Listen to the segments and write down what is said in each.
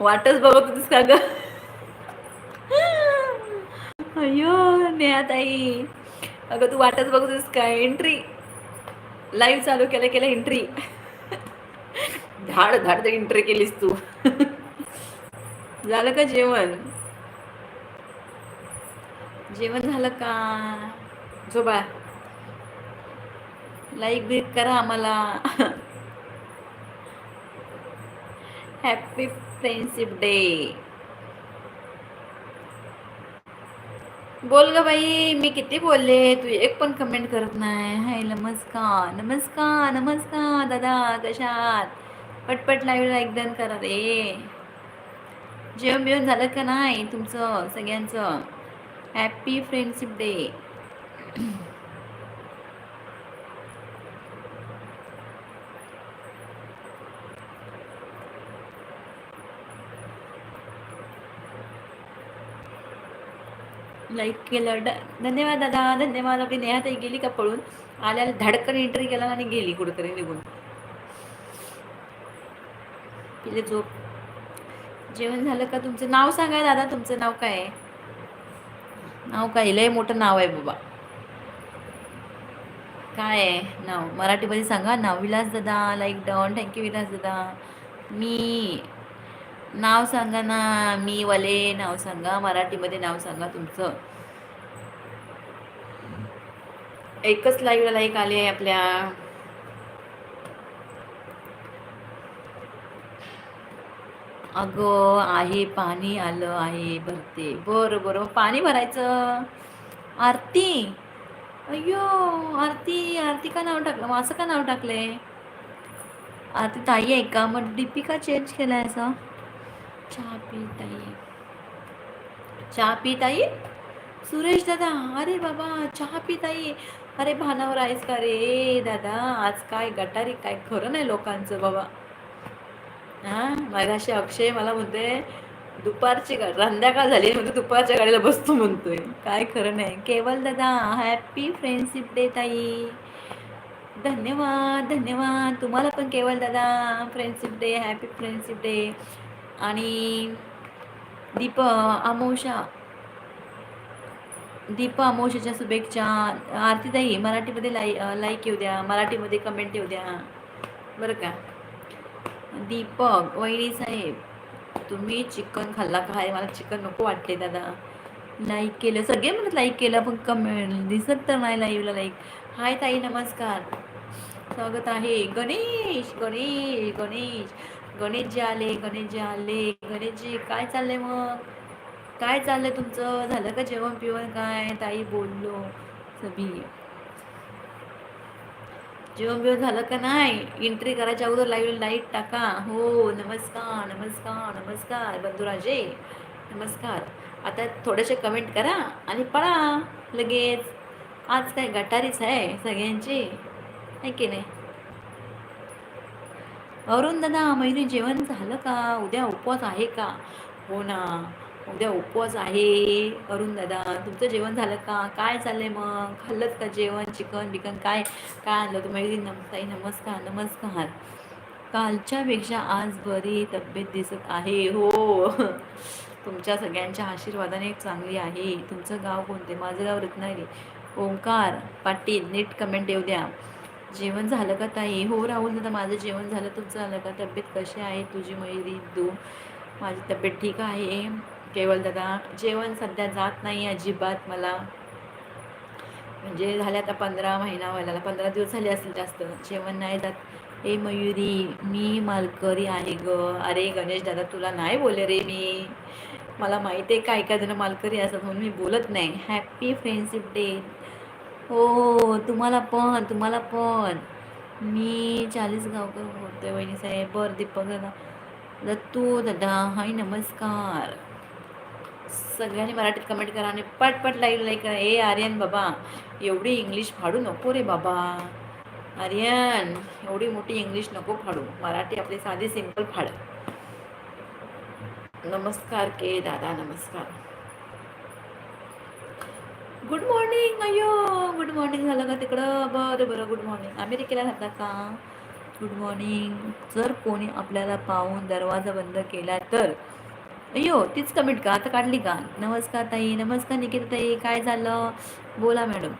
वाटच बघत होतीस का ग? अयो नेहा ताई अगं तू वाटच बघत होतीस का? एंट्री लाईव्ह चालू केलं केलं एंट्री धाड धाड एंट्री केलीस तू. झालं का जेवण? जेवण झालं का? झोबा लाईक बिक करा आम्हाला. हॅपी फ्रेंडशिप डे बोल ग बाई मी किती बोलले? तू एक पण कमेंट करत नाही. हाय नमस्कार नमस्कार नमस्कार दादा कशात पटपट लाईव्ह लाईक डन करा रे. जेवण बिवण झालं का नाही तुमचं सगळ्यांचं? हॅपी फ्रेंडशिप डे लाईक केलं. ड धन्यवाद दादा. धन्यवाद. आपली नेहाताई गेली का पळून? आल्याला धडकन एंट्री केला आणि गेली कुठेतरी निघून. तिले झोप. जेवण झालं का तुमचं? नाव सांगा दादा. तुमचं नाव काय आहे? नाव काय? लय मोठं नाव आहे बाबा. काय आहे? नाव. मराठीमध्ये सांगा. नाव विलास दादा लाईक डॉन थँक्यू विलास दादा. मी नाव सांगा ना मी वाले नाव सांगा मराठीमध्ये नाव सांगा तुमचं. एकच लाईव्ह लाईक आले आपल्या. अगं आहे पाणी आलं आहे भरते. बरं बरं पाणी भरायचं. आरती. अय्यो आरती आरती का नाव टाकलं? मग असं का नाव टाकलंय? आरती ताई आहे का? मग डीपी का चेंज केलाय असं. चहा पीत आहे. चहा पीत आहे? सुरेश दादा अरे बाबा चहा पीत आहे. अरे भानावर आहेस का रे? दादा आज काय गटारी काय खरं नाही लोकांचं बाबा. हा माझ्याशी अक्षय मला म्हणते दुपारची गाडी संध्याकाळ झाली? म्हणजे दुपारच्या गाडीला बसतो म्हणतोय. काय खरं नाही. केवल दादा हॅपी फ्रेंडशिप डे ताई. धन्यवाद धन्यवाद. तुम्हाला पण केवल दादा friendship day happy friendship day आणि दीप अमोशा दीप अमोशाच्या शुभेच्छा. आरतीताई मराठीमध्ये लाई लाईक येऊ द्या. मराठीमध्ये कमेंट येऊ द्या. बरं का? दीपक वहिनी साहेब तुम्ही चिकन खाल्ला का? मला चिकन नको वाटते दादा. लाईक केलं. सगळे म्हणत लाईक केलं पण कमेंट दिसत तर नाही लाईव्हला लाईक हाय ताई नमस्कार. स्वागत आहे. गणेश गणेश गणेश. गणेशजी आले गणेशजी आले गणेशजी काय चाललंय मग? काय चाललंय तुमचं? झालं का जेवण पिवण काय? ताई बोललो सभी. जेवण बिवण झालं का नाही? एंट्री करायच्या अगोदर लाईव्ह लाइट टाका. हो नमस्कार नमस्कार नमस्कार. बंधुराजे नमस्कार. आता थोडेसे कमेंट करा आणि पळा लगेच. आज काय गटारीच आहे सगळ्यांची? आहे की नाही? अरुण दादा महिने जेवण झालं का? उद्या उपवास आहे का? हो ना. उद्या उपवास आहे अरुण दादा तुमचं जेवण झालं का? काय चाललंय मग? खाल्लंच का जेवण? चिकन बिकन? काय? काय आणलं तुम्ही नमताई नमस्कार नमस्कार. कालच्यापेक्षा आज बरी तब्येत दिसत आहे. हो. तुमच्या सगळ्यांच्या आशीर्वादाने चांगली आहे. तुमचं गाव कोणते? माझं गाव रत्नागिरी. ओंकार पाटील नीट कमेंट येऊ द्या. जेवण झालं का ताई? हो राहुल दादा माझं जेवण झालं. तुमचं झालं का? तब्येत कशी आहे तुझी मयुरी दू माझी तब्येत ठीक आहे. केवळ दादा जेवण सध्या जात नाही अजिबात मला. म्हणजे झाले आता पंधरा महिना व्हायला. पंधरा दिवस झाले असेल जास्त. जेवण नाही जात. ए मयुरी मी मालकरी आहे ग. अरे गणेश दादा तुला नाही बोले रे मी. मला माहिती आहे काय काय जण मालकरी असतात म्हणून मी बोलत नाही. हॅपी फ्रेंडशिप डे हो तुम्हाला पण तुम्हाला पण. मी चाळीस गावकर बोलतोय वहिनी साहेब. बर दीपक दादा. दत्तू दादा हाय नमस्कार. सगळ्यांनी मराठीत कमेंट करा आणि पटपट लाईव्ह लाईक करा. ए आर्यन बाबा एवढी इंग्लिश फाडू नको रे बाबा. आर्यन एवढी मोठी इंग्लिश नको फाडू. मराठी आपली साधी सिंपल फाड. नमस्कार के दादा नमस्कार. गुड मॉर्निंग अयो गुड मॉर्निंग झालं का तिकडं बरं बरं गुड मॉर्निंग अमेरिकेला राहता का गुड मॉर्निंग जर कोणी आपल्याला पाहून दरवाजा बंद केला तर? अयो तीच कमेंट का? आता काढली का? नमस्कार ताई. नमस्कार निकिता ताई. काय झालं? बोला मॅडम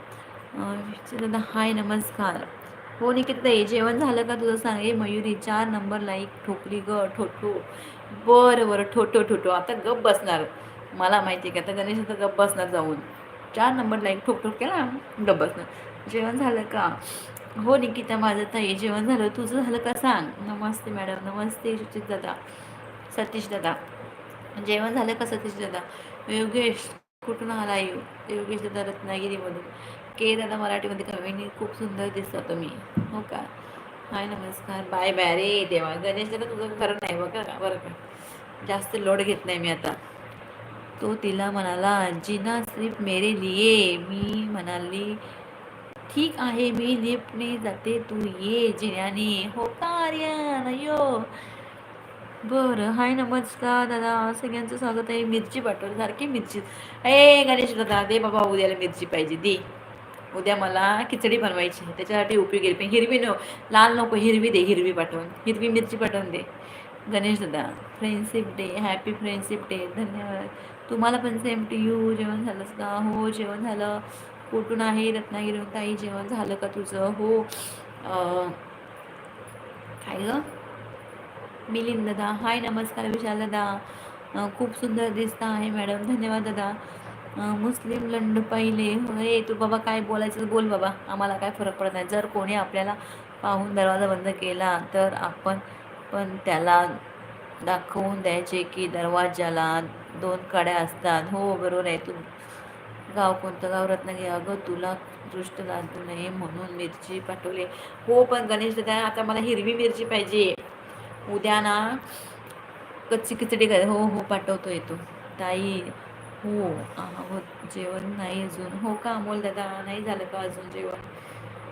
दादा हाय नमस्कार. हो निकिता ताई जेवण झालं का तुझं? सांग. ए मयुरी चार नंबर लाईक ठोकली ग. ठोठो बरं बरं. ठोठो ठोठो आता गप बसणार. मला माहिती आहे का आता गणेश आता गप बसणार जाऊन. चार नंबर लाईन ठोक ठोक केला गप जेवण झालं का? हो निकिता माझं ताई जेवण झालं. तुझं झालं का सांग? नमस्ते मॅडम नमस्ते सुचित दादा सतीश दादा. जेवण झालं का सतीश दादा? योगेश कुठून आला येऊ योगेश दादा रत्नागिरीमधून. के दादा मराठीमध्ये कमेंट खूप सुंदर दिसता तुम्ही. हो का? हाय नमस्कार. Bye bye. रे देवा गणेश दादा तुझं खरं नाही बघा का बरं का? जास्त लोड घेत नाही मी आता. तो तिला म्हणाला जिना सिर्फ मेरे लिए मी म्हणाली ठीक आहे मी लिफ्टने जाते तू ये जिन्याने. हो का आर्यन? अयो बरं हाय नमस्कार दादा. सगळ्यांचं स्वागत आहे. मिरची पाठवली सारखी मिरची. ए गणेश दादा दे बाबा उद्याला मिरची पाहिजे दे. उद्या मला खिचडी बनवायची त्याच्यासाठी उपयोग येईल हिरवी नो लाल नको हिरवी दे हिरवी पाठवून हिरवी मिरची पाठवून दे. गणेश दादा friendship day happy friendship day धन्यवाद. तुम्हाला पण सेम टू यू जेवण झालंच का? हो जेवण झालं. कुठून आहे रत्नागिरी? ताई जेवण झालं का तुझं? हो. काय ग? मिलिंद दादा हाय नमस्कार विशाल दादा. खूप सुंदर दिसता आहे मॅडम. धन्यवाद दादा. मुस्लिम लंड पहिले. हे तू बाबा काय बोलायचं बोल बाबा. आम्हाला काय फरक पडत नाही. जर कोणी आपल्याला पाहून दरवाजा बंद केला तर आपण पण त्याला दाखवून द्यायचे की दरवाजाला दोन काड्या असतात. हो बरोबर आहे. तू गाव कोणतं? गाव रत्नागिरी. अगं तुला दृष्ट लागू नये म्हणून मिरची पाठवली. हो पण गणेश दादा आता मला हिरवी मिरची पाहिजे. उद्या ना कच्ची खिचडी कर हो हो पाठवतो येतो ताई हो हो जेवण नाही अजून. हो का अमोल दादा? नाही झालं का अजून जेवण?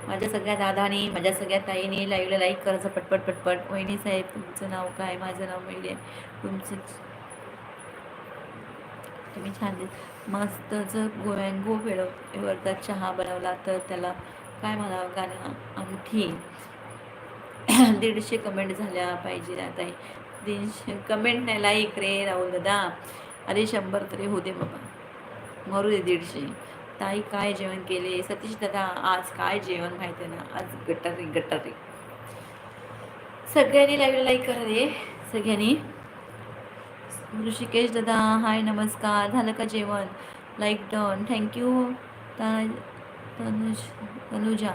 माझ्या सगळ्या दादाने माझ्या सगळ्या ताईने लाईव्हला लाईक करायचं पटपट पटपट. वहिनी साहेब तुमचं नाव काय? माझं नाव मिळेल. तुमचं तुम्ही छान दिस मस्त जर गोव्यांगो वेळवरचा चहा बनवला तर त्याला काय म्हणावं गाणं? अंगठी. दीडशे कमेंट झाल्या पाहिजे आता दीडशे कमेंट नाही लाईक रे राहुल दादा. अरे शंभर तरी होते बाबा. मरू दे दीडशे. ताई काय जेवण केले? सतीश दादा आज काय जेवण माहिती ना? आज गटारी गटारी. सगळ्यांनी लाईव्ह लाईक करा रे. सगळ्यांनी. ऋषिकेश दादा हाय नमस्कार. झालं का जेवण? Like done thank you Tanuj Tanuja.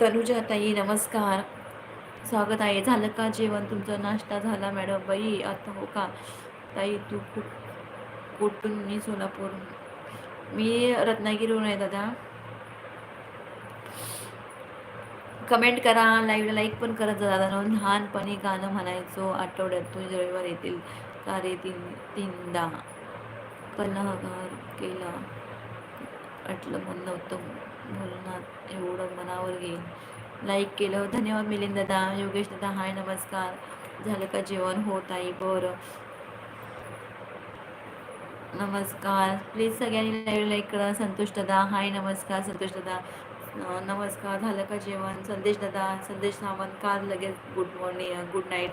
Tanuja ताई नमस्कार. स्वागत आहे. झालं का जेवण? तुमचं नाश्ता झाला मॅडम बाई? आता हो का? ताई तू खूप कुठून? मी सोलापूर. मी रत्नागिरीवरून आहे दादा. कमेंट करा लाईव्हला लाईक पण करत जा दादा लहानपणी गाणं म्हणायचो आठवड्यातून रविवार येतील. का रे तीन तीनदा? कलाकार केला. आटलं मन नव्हतं बोलणार एवढं मनावर घेईन. लाईक केलं. धन्यवाद मिलिंद दादा. योगेश दादा हाय नमस्कार. झालं का जेवण? होत आहे बरं. नमस्कार. प्लीज सगळ्यांनी लाईव्ह लाईक करा. संतोष दादा हाय नमस्कार. संतोष दादा नमस्कार झालं का जेवण? संदेश दादा संदेश सावंत का लगेच good morning good night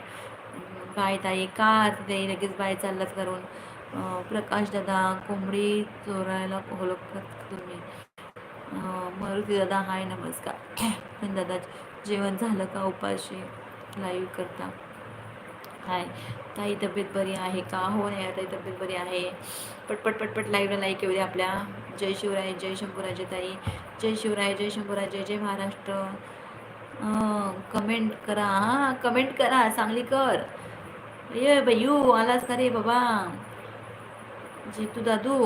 bye ताई का ते लगेच बाय चाललात करून प्रकाश दादा कोंबडी चोरायला ओळखत तुम्ही? मारुती दादा हाय नमस्कार. पण दादा जेवण झालं का उपाशी? लाईव्ह करता. हाय. ताई तब्येत बरी आहे का? हो नाही ताई तब्येत बरी आहे. पटपट पटपट लाईव्हला लाईक येऊ दे आपल्या. जय शिवराय जय शंभूराजे ताई जय शिवराय जय शंभूराज जय महाराष्ट्र. कमेंट करा. हां कमेंट करा. चांगली कर. ये बायू आलास का रे बाबा? जितू दादू?